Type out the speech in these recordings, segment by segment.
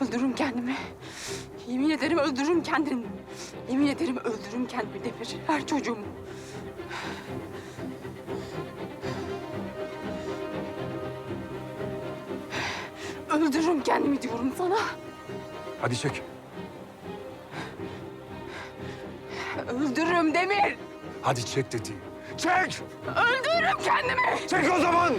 Öldürürüm kendimi. Yemin ederim öldürürüm kendimi. Yemin ederim öldürürüm kendimi Demir. Her çocuğumu. Öldürürüm kendimi diyorum sana. Hadi çek. Öldürürüm Demir. Hadi çek dedi. Çek! Öldürürüm kendimi. Çek o zaman!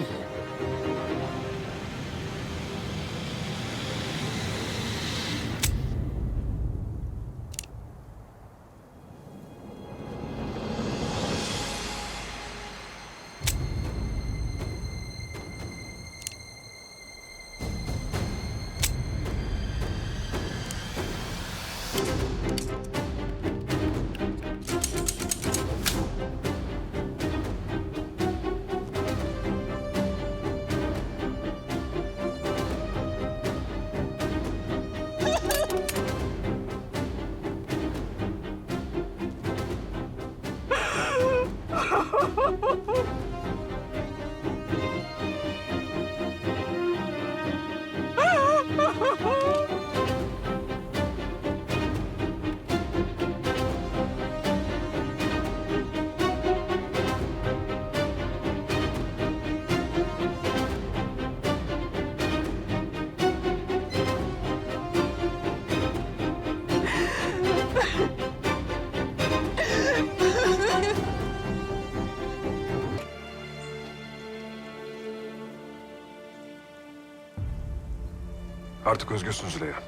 Artık özgürsün Züleyha.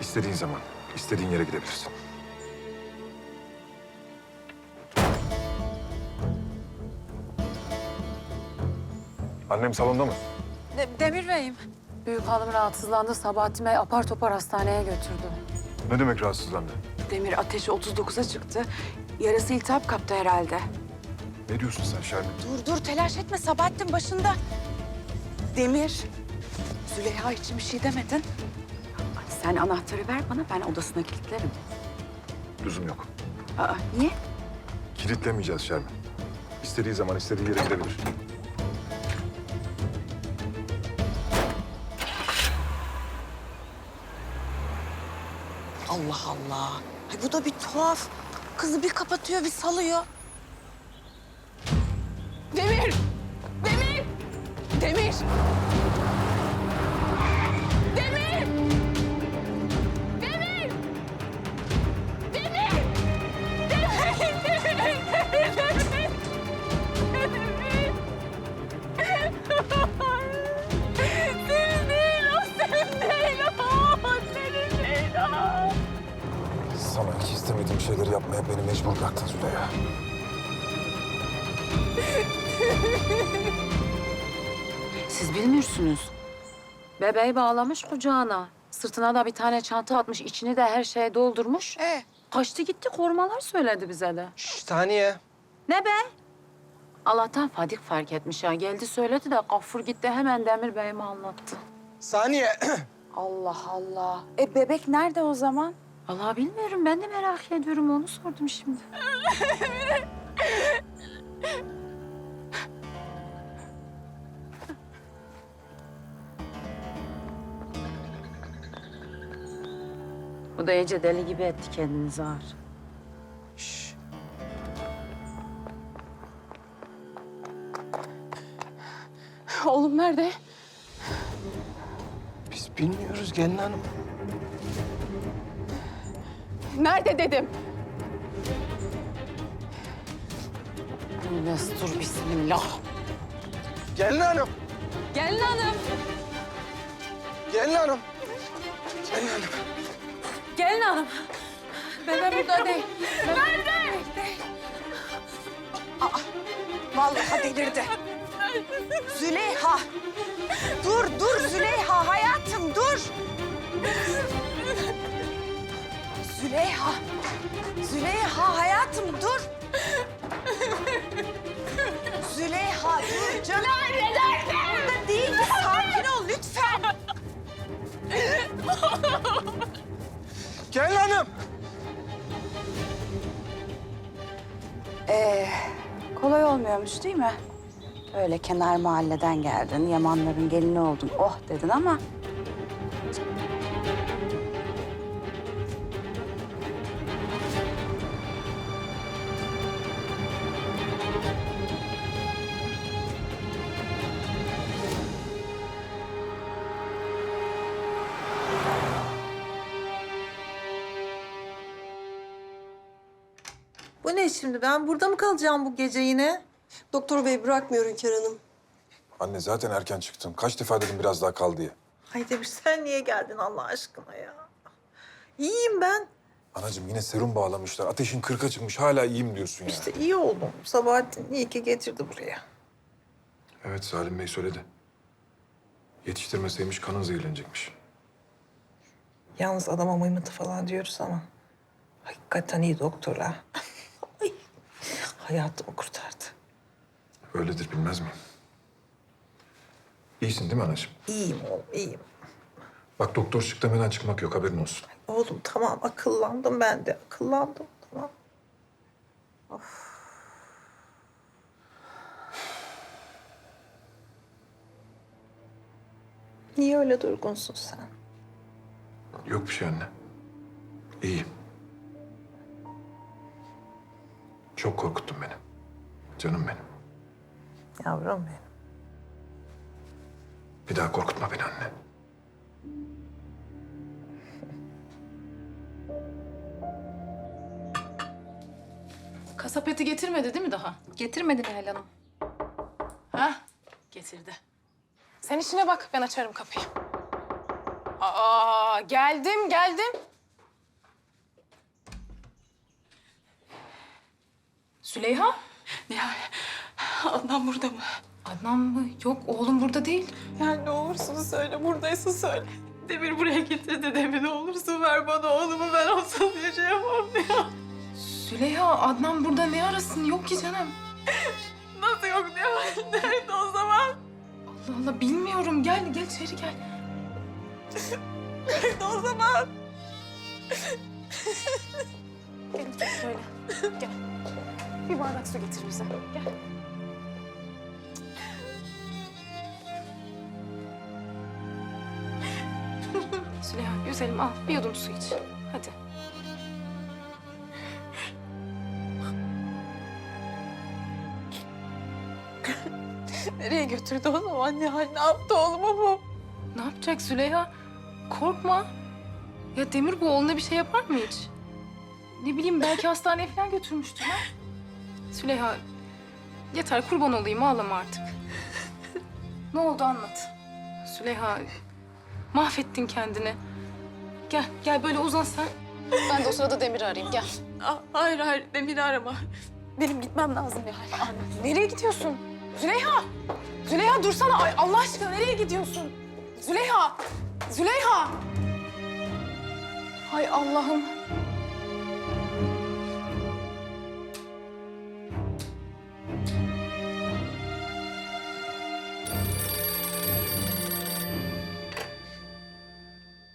İstediğin zaman, istediğin yere gidebilirsin. Annem salonda mı? Demir Bey'im. Büyük hanım rahatsızlandı. Sabahattin Bey apar topar hastaneye götürdü. Ne demek rahatsızlandı? Demir ateşi 39'a çıktı. Yarası iltihap kaptı herhalde. Ne diyorsun sen Şermin? Dur dur telaş etme Sabahattin başında. Demir, Züleyha için bir şey demedin. Sen anahtarı ver bana ben odasına kilitlerim. Lüzum yok. Aa, niye? Kilitlemeyeceğiz Şermin. İstediği zaman istediği yere gidebilir. Allah Allah. Ay bu da bir tuhaf. Kızı bir kapatıyor bir salıyor. Demir! Demir! Demir! Demir! Bilmiyorsunuz. Bebeği bağlamış kucağına. Sırtına da bir tane çanta atmış. içini de her şeye doldurmuş. E, Kaçtı gitti korumalar söyledi bize de. şş, saniye. Ne be? Allah'tan Fadik fark etmiş ha. Geldi söyledi de Gaffur gitti hemen Demir Bey'ime anlattı. Saniye. Allah Allah. E bebek nerede o zaman? Vallahi bilmiyorum ben de merak ediyorum onu sordum şimdi. Bu da iyice deli gibi etti kendini Zahar. Şş. Oğlum nerede? Biz bilmiyoruz gelin hanım. Nerede dedim. Destur bismillah. Gelin hanım. Gelin hanım. Gelin hanım. Gelin hanım. Gelin hanım. Bebe burada değil. Vallahi delirdi. Züleyha. Dur, dur Züleyha hayatım dur. Züleyha. Züleyha hayatım dur. Züleyha dur canım. Nerede, Gelin hanım. Ee, kolay olmuyormuş değil mi? Öyle kenar mahalleden geldin, Yamanların gelini oldun, oh dedin ama... Bu ne şimdi? Ben burada mı kalacağım bu gece yine? Doktor bey bırakmıyor Hünkar Hanım. Anne zaten erken çıktın. Kaç defa dedim biraz daha kal diye. Ay Demir sen niye geldin Allah aşkına ya? İyiyim ben. Anacığım yine serum bağlamışlar. Ateşin kırka çıkmış. Hala iyiyim diyorsun ya. İşte iyi oldum. Sabahattin iyi ki getirdi buraya. Evet Salim Bey söyledi. Yetiştirmeseymiş kanın zehirlenecekmiş. Yalnız adama mıymıntı falan diyoruz ama... Hakikaten iyi doktor ha. Ay, hayatımı kurtardı. Öyledir bilmez miyim? İyisin değil mi anacığım? İyiyim oğlum, iyiyim. Bak doktor çık demeden çıkmak yok haberin olsun. Oğlum tamam akıllandım ben de. Akıllandım tamam. Of. Niye öyle durgunsun sen? Yok bir şey anne. İyiyim. Çok korkuttun beni. Canım benim. Yavrum benim. Bir daha korkutma beni anne. Kasap eti getirmedi değil mi daha? Getirmedi Nihal Hanım. Ha? Getirdi. Sen işine bak, ben açarım kapıyı. Aa, geldim, geldim. Süleyha? Nihal, Adnan burada mı? Adnan mı? Yok, oğlum burada değil. Yani ne olursun söyle, buradaysa söyle. Demir buraya getirdi Demir. Ne olursun ver bana oğlumu, ben olsam yaşayamam ya. Süleyha, Adnan burada ne arasın? Yok ki canım. Nasıl yok Nihal? Nerede o zaman? Allah Allah, bilmiyorum. Gel, gel içeri gel. Nerede o zaman? Gel şöyle. Gel. Bir bardak su getir bize. Gel. Süleyha, güzelim al. Bir yudum su iç. Hadi. Nereye götürdü o zaman Nihal? Ne yaptı oğluma bu? Ne yapacak Süleyha? Korkma. Ya Demir bu oğluna bir şey yapar mı hiç? Ne bileyim belki hastaneye falan götürmüştür ha? Süleyha yeter kurban olayım ağlama artık. ne oldu anlat. Süleyha mahvettin kendini. Gel gel böyle uzan sen. Ben de o sırada Demir'i arayayım gel. Ah, hayır hayır Demir'i arama. Benim gitmem lazım Nihal. Nereye gidiyorsun? Züleyha! Züleyha dursana. Ay, Allah aşkına nereye gidiyorsun? Züleyha! Züleyha! Hay Allah'ım.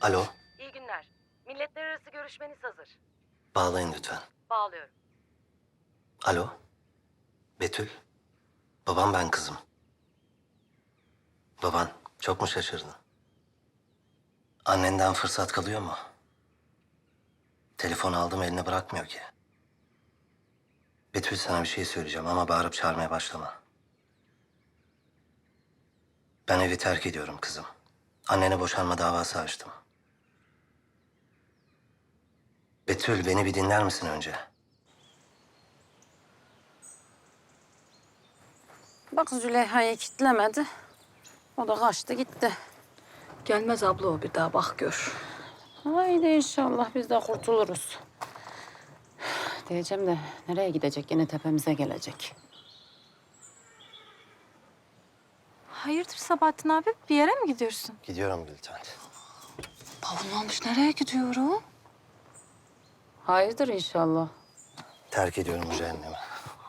Alo, İyi günler. Milletler arası görüşmeniz hazır. bağlayın lütfen. Bağlıyorum. Alo, Betül. Babam ben kızım. Baban çok mu şaşırdın? Annenden fırsat kalıyor mu? Telefon aldım eline bırakmıyor ki. Betül sana bir şey söyleyeceğim ama bağırıp çağırmaya başlama. Ben evi terk ediyorum kızım. Annene boşanma davası açtım. Betül beni bir dinler misin önce? Bak Züleyha'yı kitlemedi. O da kaçtı gitti. Gelmez abla o bir daha bak gör. Haydi inşallah biz de kurtuluruz. Diyeceğim de nereye gidecek? Yine tepemize gelecek. Hayırdır Sabahattin abi? Bir yere mi gidiyorsun? Gidiyorum Gülten. Bavulunu almış nereye gidiyor o? Hayırdır inşallah. Terk ediyorum cehennemi.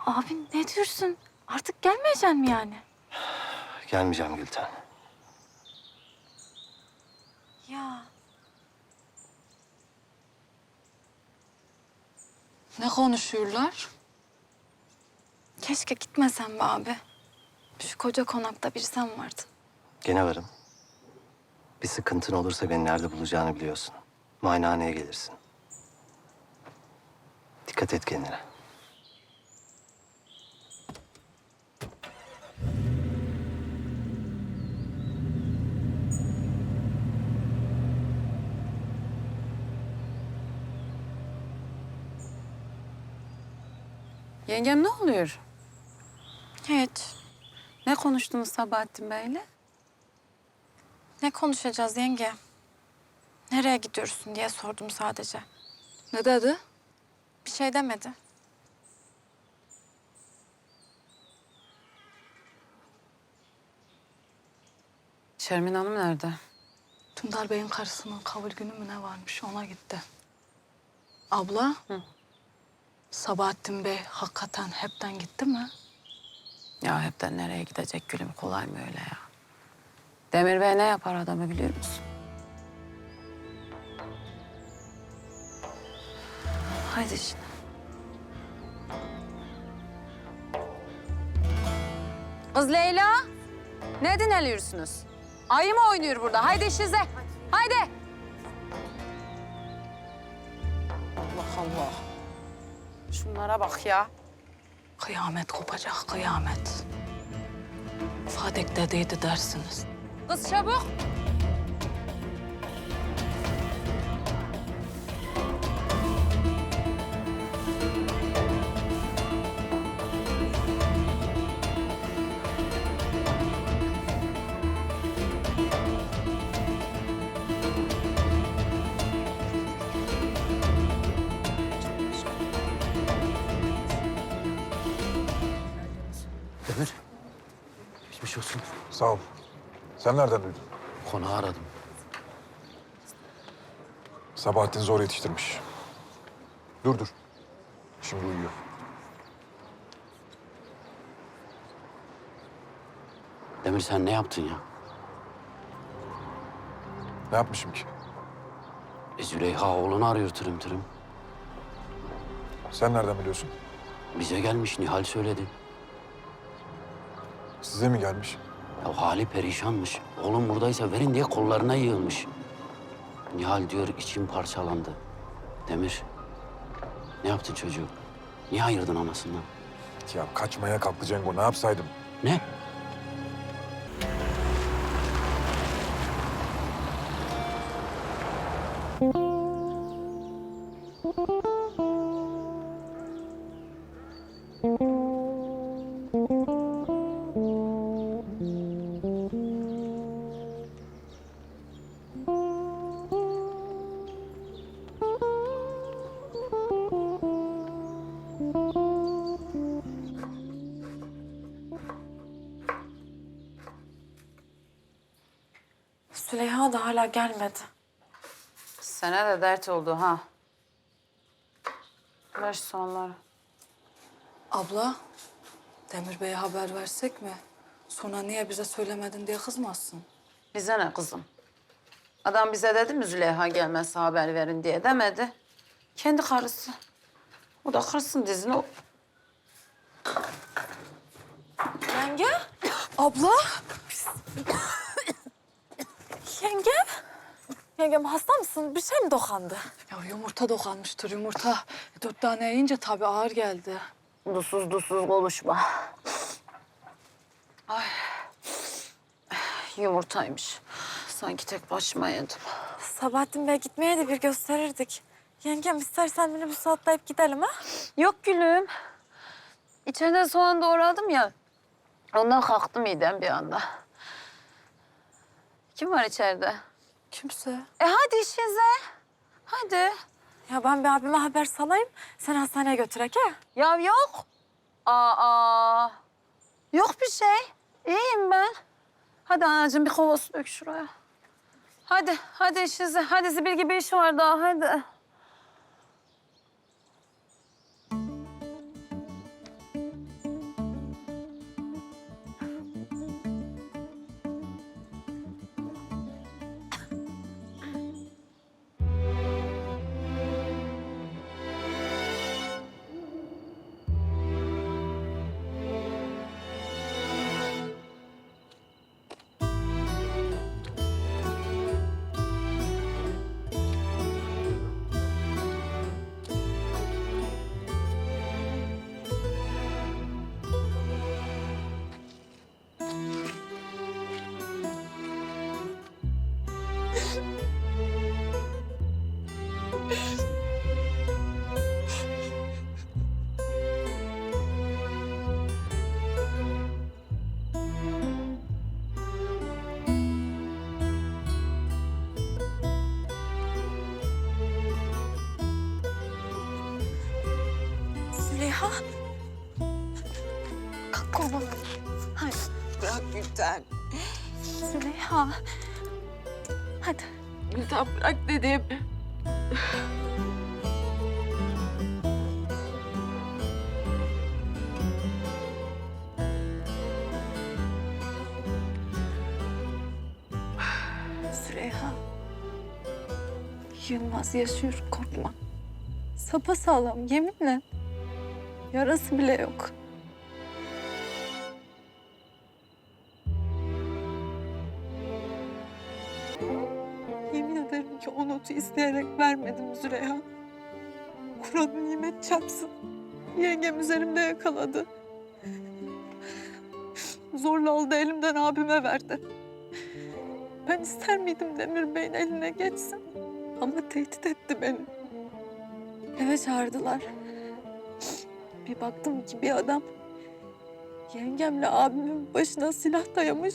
Abi ne diyorsun? Artık gelmeyeceksin mi yani? Gelmeyeceğim Gülten. Ya Ne konuşuyorlar? keşke gitmesen be abi. Şu koca konakta bir sen vardın. Gene varım. Bir sıkıntın olursa beni nerede bulacağını biliyorsun. Muayenehaneye gelirsin. Dikkat et kendine. Yengem ne oluyor? Hiç. Ne konuştunuz Sabahattin Bey'le? Ne konuşacağız yenge? Nereye gidiyorsun diye sordum sadece. Ne dedi? Bir şey demedi. Şermin Hanım nerede? Tündar Bey'in karısının kabul günü mü ne varmış ona gitti. Abla. Sabahattin Bey hakikaten hepten gitti mi? Ya hepten nereye gidecek gülüm kolay mı öyle ya? Demir Bey ne yapar adamı biliyor musun? Şimdi. Kız Leyla, ne dinleniyorsunuz? Ayı mı oynuyor burada? Haydi işinize. Haydi. Allah Allah. Şunlara bak ya. Kıyamet kopacak kıyamet. Fadek dedeydi dersiniz. Kız çabuk. Demir. Geçmiş olsun. Sağ ol. Sen nereden duydun? Konağı aradım. Sabahattin zor yetiştirmiş. Dur dur. Şimdi uyuyor. Demir sen ne yaptın ya? Ne yapmışım ki? E, Züleyha oğlunu arıyor tırım tırım. Sen nereden biliyorsun? Bize gelmiş Nihal söyledi. Size mi gelmiş? Ya hali perişanmış. Oğlum buradaysa verin diye kollarına yığılmış. Nihal diyor içim parçalandı. Demir. Ne yaptın çocuğu? Niye ayırdın anasından? Ya kaçmaya kalktı Cengo. Ne yapsaydım? Ne? Süleyha da hala gelmedi. Sana da dert oldu ha. Ver şu soğanları. Abla, Demir Bey'e haber versek mi? Sonra niye bize söylemedin diye kızmazsın. Bize ne kızım? Adam bize dedi mi Züleyha gelmezse haber verin diye demedi. Kendi karısı. O da kırsın dizini. o- Yenge? Abla? Yenge? Yengem hasta mısın? Bir şey mi dokandı? Ya yumurta dokanmıştır yumurta. Dört tane yiyince tabii ağır geldi. Dusuz dusuz konuşma. Ay. Yumurtaymış. Sanki tek başıma yedim. Sabahattin Bey gitmeye de bir gösterirdik. Yengem istersen minibüse atlayıp gidelim ha? Yok gülüm. İçeride soğan doğradım ya. Ondan kalktı midem bir anda. Kim var içeride? Kimse. E hadi işinize. Hadi. Ya ben bir abime haber salayım. Sen hastaneye götürek ha? Ya yok. Aa. Yok bir şey. İyiyim ben. Hadi anacığım bir kova su dök şuraya. Hadi, hadi işinize. Hadi Zibil gibi iş var daha, hadi. Züleyha. Kalk. Hadi. Bırak Gülten. Züleyha. Hadi. Gülten bırak dedim. Züleyha. Yılmaz yaşıyor korkma. Sapa sağlam yeminle. Yarası bile yok. Yemin ederim ki o notu isteyerek vermedim Züleyha. Kur'an nimet çarpsın. Yengem üzerimde yakaladı. Zorla aldı elimden abime verdi. Ben ister miydim Demir Bey'in eline geçsin? Ama tehdit etti beni. Eve çağırdılar. Bir baktım ki bir adam yengemle abimin başına silah dayamış.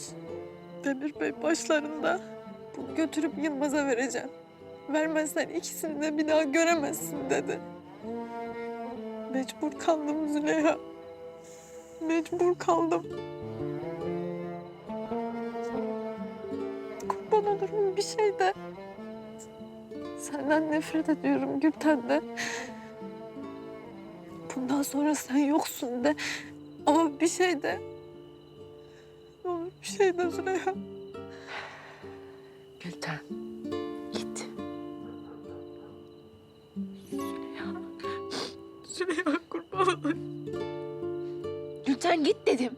Demir Bey başlarında. Bunu götürüp Yılmaz'a vereceğim. Vermezsen ikisini de bir daha göremezsin dedi. Mecbur kaldım Züleyha. Mecbur kaldım. Kurban olurum bir şey de. Senden nefret ediyorum Gülten de. Bundan sonra sen yoksun de. Ama bir şey de. Olur bir şey de Züleyha. Gülten. Git. Züleyha kurban olayım. Gülten git dedim.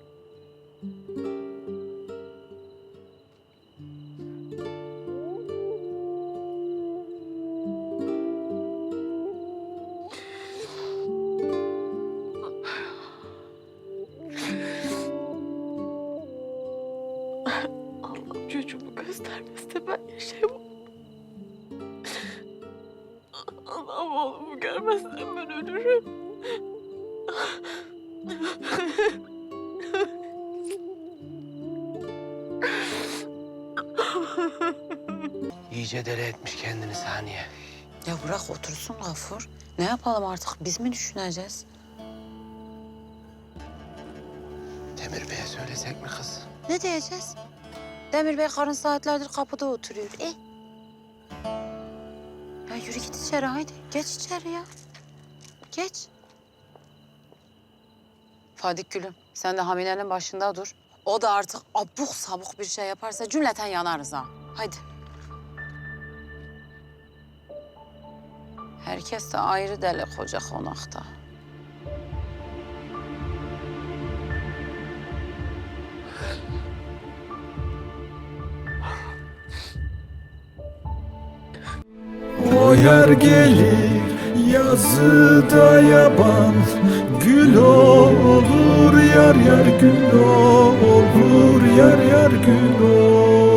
İyice deli etmiş kendini saniye. Ya bırak otursun Gafur. Ne yapalım artık biz mi düşüneceğiz? Demir Bey'e söylesek mi kız? Ne diyeceğiz? Demir Bey karın saatlerdir kapıda oturuyor. E? Ya yürü git içeri haydi. Geç içeri ya. Geç. Fadik gülüm sen de hamilenin başında dur. O da artık abuk sabuk bir şey yaparsa cümleten yanarız ha. Haydi. Herkes de ayrı deli koca konakta. O yer gelir yazıda yaban Gül olur yar yar gül olur Yar yar gül olur